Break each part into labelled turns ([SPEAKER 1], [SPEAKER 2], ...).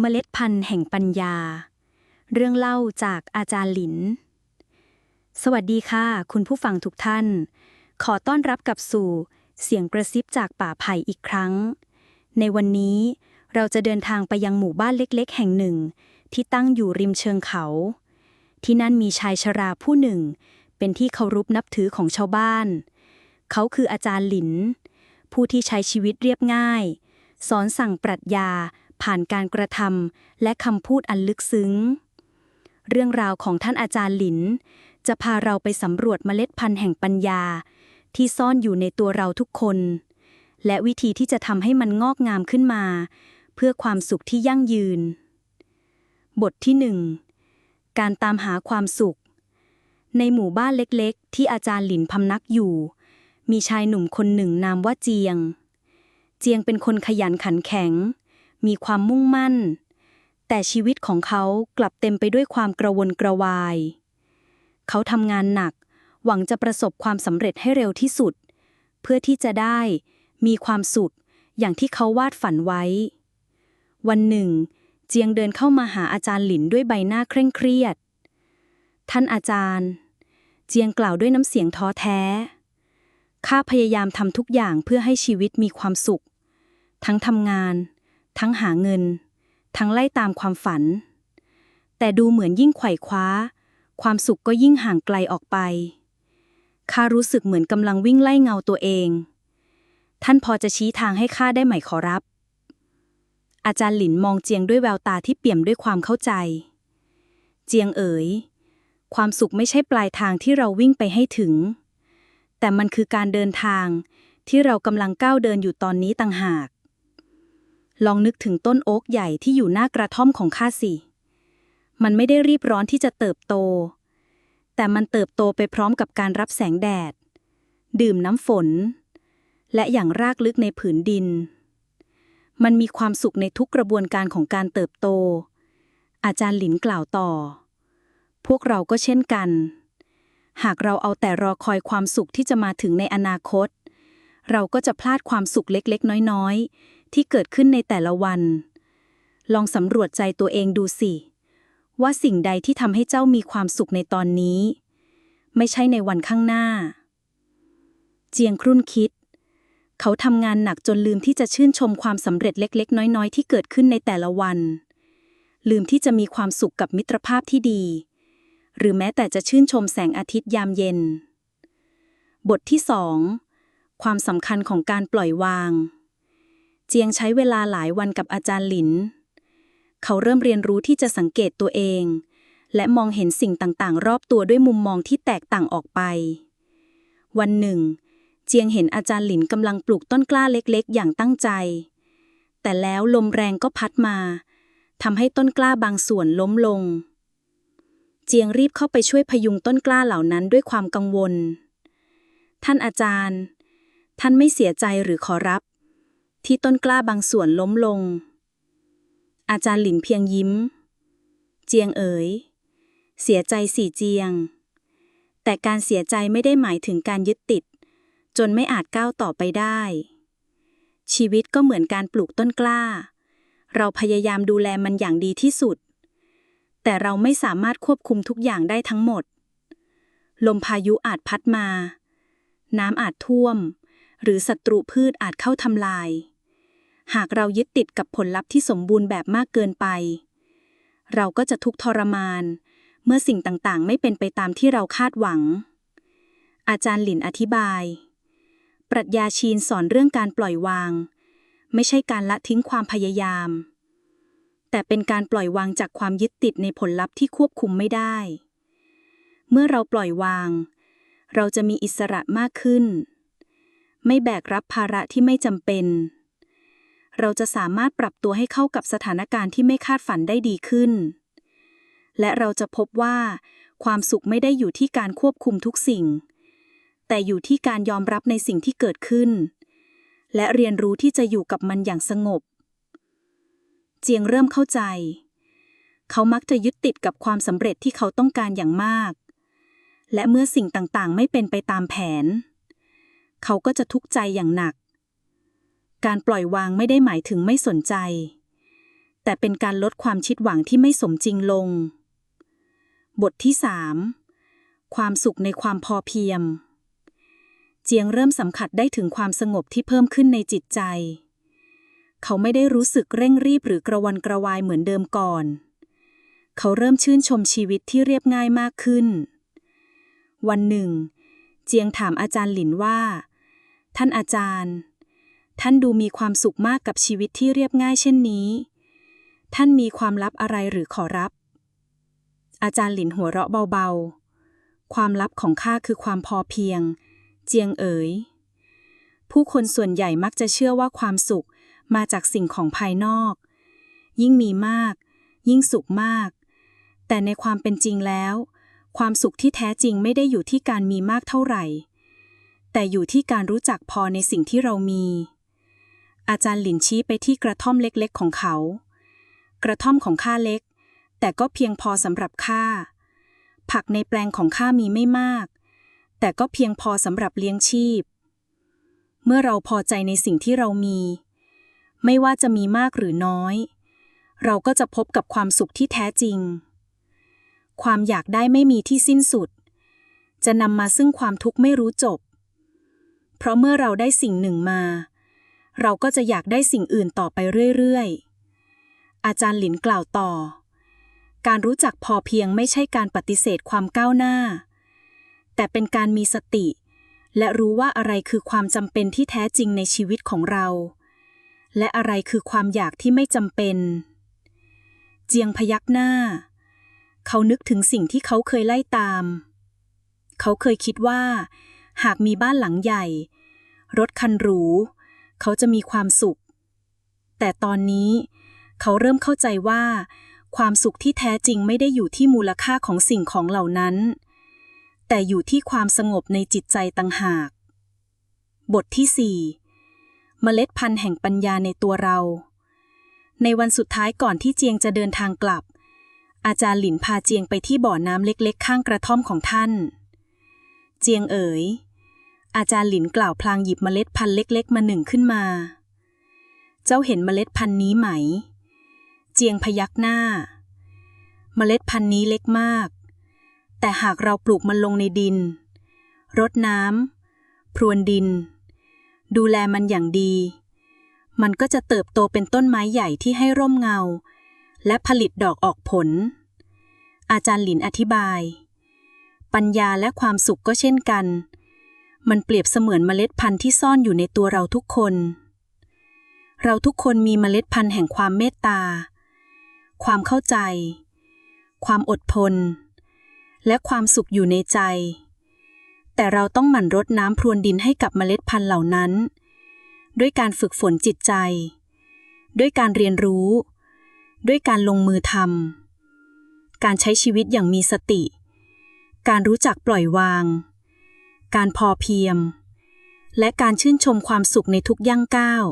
[SPEAKER 1] เมล็ดพันธุ์แห่งปัญญา เรื่องเล่าจากอาจารย์หลิน สวัสดีค่ะ คุณผู้ฟังทุกท่าน ขอต้อนรับกลับสู่เสียงกระซิบจากป่าไผ่อีกครั้ง ในวันนี้เราจะเดินทางไปยังหมู่บ้านเล็กๆ แห่งหนึ่ง ที่ตั้งอยู่ริมเชิงเขา ที่นั่นมีชายชราผู้หนึ่ง เป็นที่เคารพนับถือของชาวบ้าน เขาคืออาจารย์หลิน ผู้ที่ใช้ชีวิตเรียบง่าย สอนสั่งปรัชญา ผ่านการกระทำและคำพูดอันลึกซึ้ง เรื่องราวของท่านอาจารย์หลิน จะพาเราไปสำรวจเมล็ดพันธุ์แห่งปัญญา ที่ซ่อนอยู่ในตัวเราทุกคน และวิธีที่จะทำให้มันงอกงามขึ้นมา เพื่อความสุขที่ยั่งยืน บทที่หนึ่งการตามหาความสุข ในหมู่บ้านเล็กๆ ที่อาจารย์หลินพำนักอยู่ มีชายหนุ่มคนหนึ่งนามว่าเจียง เจียงเป็นคนขยันขันแข็ง มีความมุ่งมั่น แต่ชีวิตของเขากลับเต็มไปด้วยความกระวนกระวาย เขาทำงานหนัก หวังจะประสบความสำเร็จให้เร็วที่สุด เพื่อที่จะได้มีความสุขอย่างที่เขาวาดฝันไว้ วันหนึ่ง เจียงเดินเข้ามาหาอาจารย์หลินด้วยใบหน้าเคร่งเครียด ท่านอาจารย์ เจียงกล่าวด้วยน้ำเสียงท้อแท้ ข้าพยายามทำทุกอย่างเพื่อให้ชีวิตมีความสุข ทั้งทำงาน ทั้งหาเงิน ทั้งไล่ตามความฝัน แต่ดูเหมือนยิ่งไขว่คว้า ความสุขก็ยิ่งห่างไกลออกไปข้ารู้สึกเหมือนกำลังวิ่งไล่เงาตัวเอง ท่านพอจะชี้ทางให้ข้าได้ไหมขอรับ อาจารย์หลินมองเจียงด้วยแววตาที่เปี่ยมด้วยความเข้าใจ เจียงเอ๋ย ความสุขไม่ใช่ปลายทางที่เราวิ่งไปให้ถึง แต่มันคือการเดินทางที่เรากำลังก้าวเดินอยู่ตอนนี้ต่างหาก ลองนึกถึงต้นโอ๊กใหญ่ที่อยู่หน้ากระท่อมของข้าสิ มันไม่ได้รีบร้อนที่จะเติบโต แต่มันเติบโตไปพร้อมกับการรับแสงแดด ดื่มน้ำฝน และอย่างรากลึกในผืนดิน มันมีความสุขในทุกกระบวนการของการเติบโต อาจารย์หลินกล่าวต่อ พวกเราก็เช่นกัน หากเราเอาแต่รอคอยความสุขที่จะมาถึงในอนาคต เราก็จะพลาดความสุขเล็กๆ น้อยๆ ที่เกิดขึ้นในแต่ละวัน ลองสำรวจใจตัวเองดูสิ ว่าสิ่งใดที่ทำให้เจ้ามีความสุขในตอนนี้ ไม่ใช่ในวันข้างหน้า เจียงครุ่นคิด เขาทำงานหนักจนลืมที่จะชื่นชมความสำเร็จเล็ก ๆ น้อย ๆ ที่เกิดขึ้นในแต่ละวัน ลืมที่จะมีความสุขกับมิตรภาพที่ดี หรือแม้แต่จะชื่นชมแสงอาทิตย์ยามเย็น บทที่สองความสำคัญของการปล่อยวาง เจียงใช้เวลาหลายวันกับอาจารย์หลิน เขาเริ่มเรียนรู้ที่จะสังเกตตัวเอง และมองเห็นสิ่งต่างๆ รอบตัวด้วยมุมมองที่แตกต่างออกไป วันหนึ่ง เจียงเห็นอาจารย์หลินกำลังปลูกต้นกล้าเล็กๆ อย่างตั้งใจ แต่แล้วลมแรงก็พัดมาทำให้ต้นกล้าบางส่วนล้มลง เจียงรีบเข้าไปช่วยพยุงต้นกล้าเหล่านั้นด้วยความกังวล ท่านอาจารย์ ท่านไม่เสียใจหรือขอรับ ที่ต้นกล้าบางส่วนล้มลง อาจารย์หลินเพียงยิ้ม เจียงเอ๋ย เสียใจสี่เจียง แต่การเสียใจไม่ได้หมายถึงการยึดติด จนไม่อาจก้าวต่อไปได้ ชีวิตก็เหมือนการปลูกต้นกล้า เราพยายามดูแลมันอย่างดีที่สุด แต่เราไม่สามารถควบคุมทุกอย่างได้ทั้งหมด ลมพายุอาจพัดมา น้ำอาจท่วมหรือศัตรูพืชอาจเข้าทำลาย หากเรายึดติดกับผลลัพธ์ที่สมบูรณ์แบบมากเกินไป เราก็จะทุกข์ทรมาน เมื่อสิ่งต่างๆ ไม่เป็นไปตามที่เราคาดหวัง อาจารย์หลินอธิบาย ปรัชญาชีนสอนเรื่องการปล่อยวาง ไม่ใช่การละทิ้งความพยายาม แต่เป็นการปล่อยวางจากความยึดติดในผลลัพธ์ที่ควบคุมไม่ได้ เมื่อเราปล่อยวาง เราจะมีอิสระมากขึ้น ไม่แบกรับภาระที่ไม่จำเป็น เราจะสามารถปรับตัวให้เข้ากับสถานการณ์ที่ไม่คาดฝันได้ดีขึ้น และเราจะพบว่า ความสุขไม่ได้อยู่ที่การควบคุมทุกสิ่ง แต่อยู่ที่การยอมรับในสิ่งที่เกิดขึ้น และเรียนรู้ที่จะอยู่กับมันอย่างสงบ เจียงเริ่มเข้าใจ เขามักจะยึดติดกับความสำเร็จที่เขาต้องการอย่างมาก และเมื่อสิ่งต่างๆ ไม่เป็นไปตามแผน เขาก็จะทุกข์ใจอย่างหนัก การปล่อยวางไม่ได้หมายถึงไม่สนใจ แต่เป็นการลดความชิดหวังที่ไม่สมจริงลง บทที่3ความสุขในความพอเพียง เจียงเริ่มสัมผัสได้ถึงความสงบที่เพิ่มขึ้นในจิตใจ เขาไม่ได้รู้สึกเร่งรีบหรือกระวนกระวายเหมือนเดิมก่อน เขาเริ่มชื่นชมชีวิตที่เรียบง่ายมากขึ้น วันหนึ่ง เจียงถามอาจารย์หลินว่า ท่านอาจารย์ ท่านดูมีความสุขมากกับชีวิตที่เรียบง่ายเช่นนี้ ท่านมีความลับอะไรหรือขอรับ อาจารย์หลินหัวเราะเบาๆ ความลับของข้าคือความพอเพียง เจียงเอ๋ย ผู้คนส่วนใหญ่มักจะเชื่อว่าความสุขมาจากสิ่งของภายนอก ยิ่งมีมาก ยิ่งสุขมาก แต่ในความเป็นจริงแล้ว ความสุขที่แท้จริงไม่ได้อยู่ที่การมีมากเท่าไหร่ แต่อยู่ที่การรู้จักพอในสิ่งที่เรามี อาจารย์หลินชี้ไปที่กระท่อมเล็กๆของเขา กระท่อมของข้าเล็ก แต่ก็เพียงพอสำหรับข้า ผักในแปลงของข้ามีไม่มาก แต่ก็เพียงพอสำหรับเลี้ยงชีพ เมื่อเราพอใจในสิ่งที่เรามี ไม่ว่าจะมีมากหรือน้อย เราก็จะพบกับความสุขที่แท้จริง ความอยากได้ไม่มีที่สิ้นสุด จะนำมาซึ่งความทุกข์ไม่รู้จบ เพราะเมื่อเราได้สิ่งหนึ่งมา เราก็จะอยากได้สิ่งอื่นต่อไปเรื่อยๆ อาจารย์หลินกล่าวต่อ การรู้จักพอเพียงไม่ใช่การปฏิเสธความก้าวหน้า แต่เป็นการมีสติ และรู้ว่าอะไรคือความจำเป็นที่แท้จริงในชีวิตของเรา และอะไรคือความอยากที่ไม่จำเป็น เจียงพยักหน้า เขานึกถึงสิ่งที่เขาเคยไล่ตาม เขาเคยคิดว่า หากมีบ้านหลังใหญ่ รถคันหรู เขาจะมีความสุข แต่ตอนนี้เขาเริ่มเข้าใจว่า ความสุขที่แท้จริงไม่ได้อยู่ที่มูลค่าของสิ่งของเหล่านั้น แต่อยู่ที่ความสงบในจิตใจต่างหาก บทที่ 4 เมล็ดพันธุ์แห่งปัญญาในตัวเรา ในวันสุดท้ายก่อนที่เจียงจะเดินทางกลับ อาจารย์หลินพาเจียงไปที่บ่อน้ำเล็กๆ ข้างกระท่อมของท่าน เจียงเอ๋ย อาจารย์หลินกล่าวพลางหยิบเมล็ดพันธุ์เล็ก ๆ มาหนึ่งขึ้นมา เจ้าเห็นเมล็ดพันธุ์นี้ไหม เจียงพยักหน้า เมล็ดพันธุ์นี้เล็กมาก แต่หากเราปลูกมันลงในดิน รดน้ำพรวนดิน ดูแลมันอย่างดี มันก็จะเติบโตเป็นต้นไม้ใหญ่ที่ให้ร่มเงา และผลิตดอกออกผล อาจารย์หลินอธิบาย ปัญญาและความสุขก็เช่นกัน มันเปรียบเสมือนเมล็ดพันธุ์ที่ซ่อนอยู่ในตัวเราทุกคน เราทุกคนมีเมล็ดพันธุ์แห่งความเมตตา ความเข้าใจ ความอดทน และความสุขอยู่ในใจ แต่เราต้องหมั่นรดน้ำพรวนดินให้กับเมล็ดพันธุ์เหล่านั้น ด้วยการฝึกฝนจิตใจ ด้วยการเรียนรู้ ด้วยการลงมือทำการใช้ชีวิตอย่างมีสติ การรู้จักปล่อยวาง การพอเพียง และการชื่นชมความสุขในทุกย่างก้าว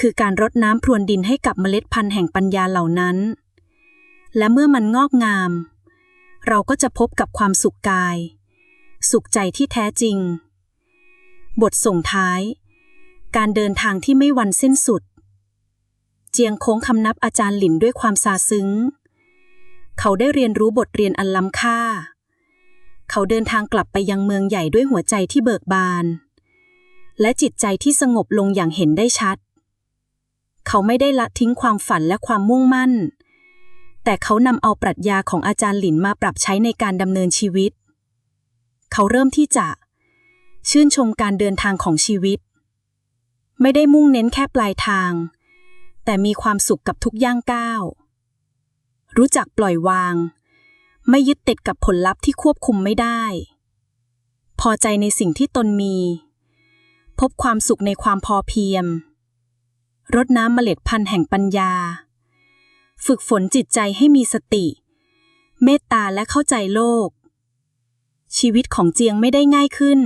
[SPEAKER 1] คือการรดน้ำพรวนดินให้กับเมล็ดพันธุ์แห่งปัญญาเหล่านั้น และเมื่อมันงอกงาม เราก็จะพบกับความสุขกาย สุขใจที่แท้จริง บทส่งท้าย การเดินทางที่ไม่วันสิ้นสุด เจียงโค้งคำนับอาจารย์หลินด้วยความซาซึ้ง เขาได้เรียนรู้บทเรียนอันล้ำค่า เขาเดินทางกลับไปยังเมืองใหญ่ด้วยหัวใจที่เบิกบาน และจิตใจที่สงบลงอย่างเห็นได้ชัด เขาไม่ได้ละทิ้งความฝันและความมุ่งมั่น แต่เขานำเอาปรัชญาของอาจารย์หลินมาปรับใช้ในการดำเนินชีวิต เขาเริ่มที่จะ ชื่นชมการเดินทางของชีวิต ไม่ได้มุ่งเน้นแค่ปลายทาง แต่มีความสุขกับทุกย่างก้าว รู้จักปล่อยวาง ไม่ยึดติดกับผลลัพธ์ที่ควบคุมไม่ได้ พอใจในสิ่งที่ตนมี พบความสุขในความพอเพียงรดน้ำเมล็ดพันธุ์แห่งปัญญา ฝึกฝนจิตใจให้มีสติ เมตตาและเข้าใจโลก ชีวิตของเจียงไม่ได้ง่ายขึ้น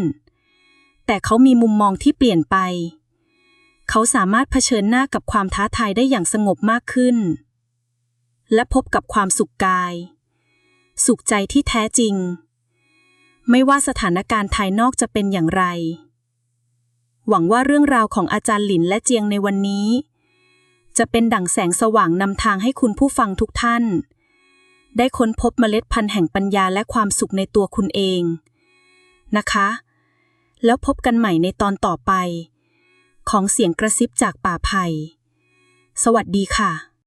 [SPEAKER 1] แต่เขามีมุมมองที่เปลี่ยนไป เขาสามารถเผชิญหน้ากับความท้าทายได้อย่างสงบมากขึ้น และพบกับความสุขกาย สุขใจที่แท้จริง ไม่ว่าสถานการณ์ภายนอกจะเป็นอย่างไร หวังว่าเรื่องราวของอาจารย์หลินและเจียงในวันนี้ จะเป็นดั่งแสงสว่างนำทางให้คุณผู้ฟังทุกท่าน ได้ค้นพบเมล็ดพันธุ์แห่งปัญญาและความสุขในตัวคุณเอง นะคะ แล้วพบกันใหม่ในตอนต่อไป ของเสียงกระซิบจากป่าไผ่สวัสดีค่ะ